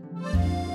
어,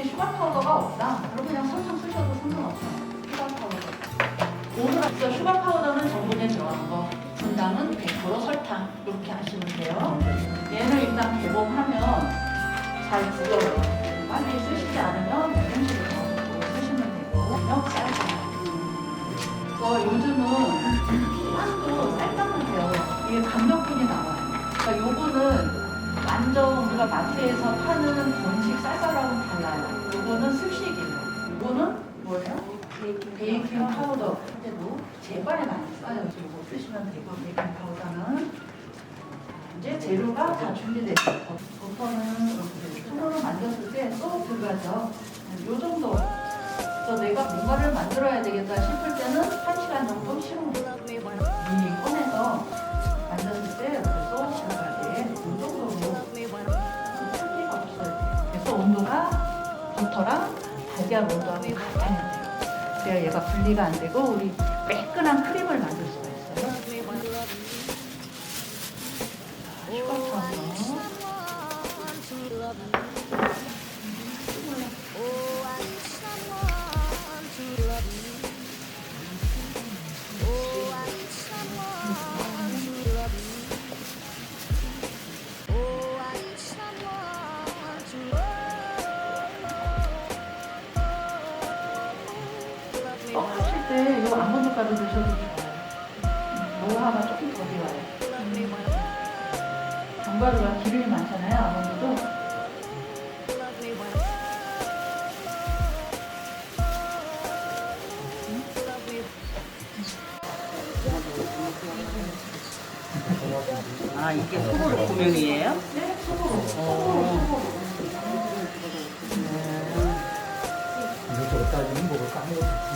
굳이 슈가 파우더가 없다. 그럼 그냥 설탕 쓰셔도 상관없어요. 슈가 파우더. 오늘 앞서 슈가 파우더는 전분에 들어간 거. 분당은 100% 설탕. 이렇게 하시면 돼요. 얘는 일단 개봉하면 잘 굳어요. 빨리 쓰시지 않으면 이런 식으로 쓰시면 되고. 그냥 쌀저 요즘은 빵도 쌀빵을 돼요. 이게 강력분이 나와요. 그러니까 요거는 완전 우리가 마트에서 파는 건식 쌀쌀하고는 달라요. 요거는 습식이에요. 요거는 뭐예요? 베이킹 파우더. 근데도 제발에 많이 써요. 요거 쓰시면 되고 베이킹 파우더는 이제 재료가 다 준비됐어요. 버터는 이렇게 손으로 만졌을 때쏙 들어가죠. 요 정도. 그래서 내가 뭔가를 만들어야 되겠다 싶을 때는 한 시간 정도 식은 버터랑 달걀 온도하고 같아야 돼요. 그래야 얘가 분리가 안 되고 우리 매끈한 크림을 만들 수가 있어요. 슈가파우 때이 아몬드 가루 드셔도 좋아요. 노하가 조금 더 좋아요. 견과류가 기름이 많잖아요, 아몬드도. 아 이게 소보로 고명이에요? 네, 소금으로. 어. 이것저것 따지면 까먹었어.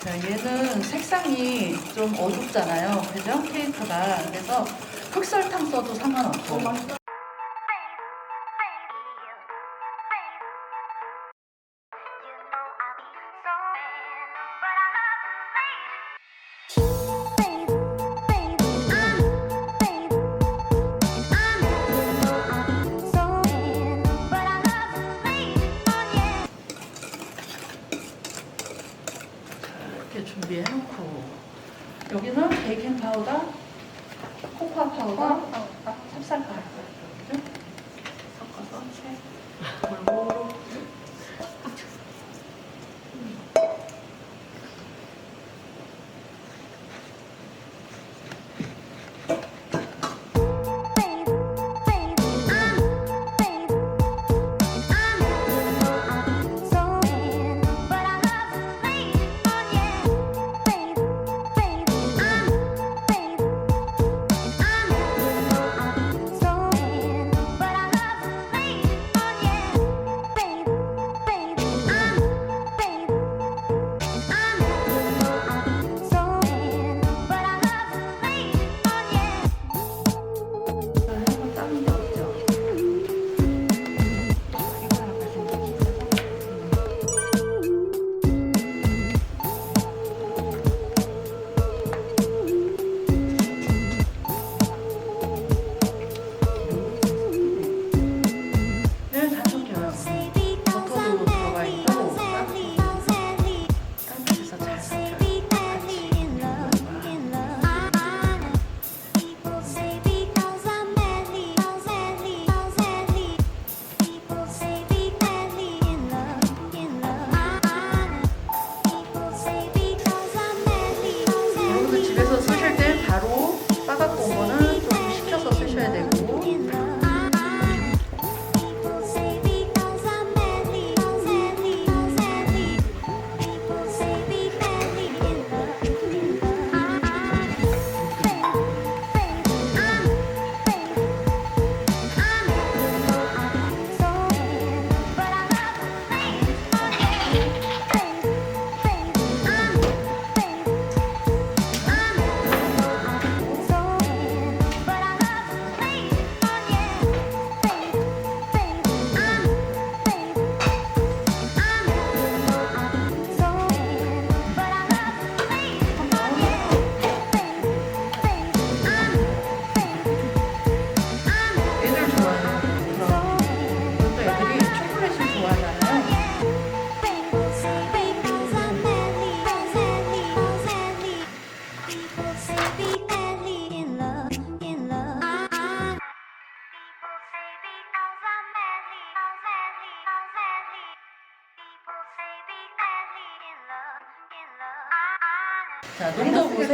자, 얘는 색상이 좀 어둡잖아요. 그죠? 케이크가. 그래서 흑설탕 써도 상관없어 코코아 파우더, 찹쌀가루 이렇게 섞어서 채 골고루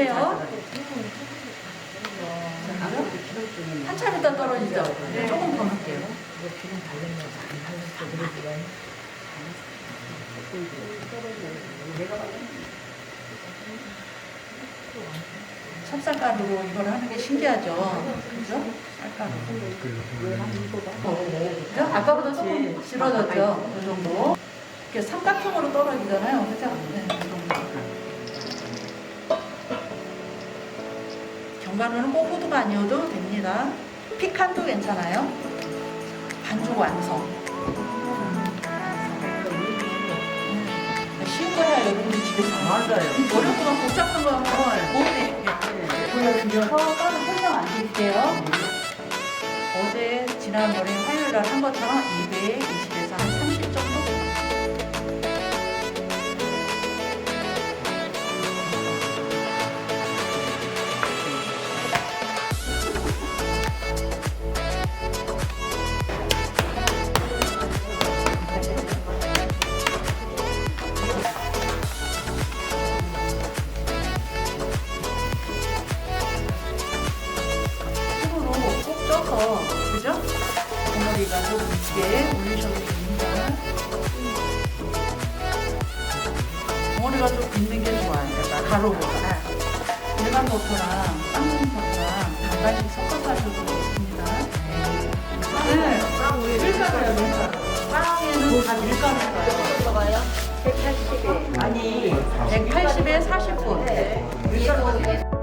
보세요. 한참 있다 떨어지죠? 네, 조금 더 넣을게요. 찹쌀가루로 이걸 하는 게 신기하죠? 그죠? 쌀가루. 그죠? 아까보다 조금 질어졌죠? 이 정도. 이렇게 삼각형으로 떨어지잖아요. 그죠? 네, 견과류는 꼭 호두가 아니어도 됩니다. 피칸도 괜찮아요. 반죽 완성. 음, 쉬운 거야, 여러분들 집에서. 맞아요. 어렵고 막 복잡한 거 하면 몸에 보여드려서 따로 설명 안 드릴게요. 어제 지난번에 화요일 날 한 것처럼 220에서 한 30 정도? 좀 있는 게 좋아요. 약간 가루보다. 일반 버터랑 빵 버터랑 반반씩 섞어서 하셔도 좋습니다. 네. 밀가루예요, 밀가루. 빵에는 다 밀가루예요. 180에. 아니, 180에 40분. 밀가루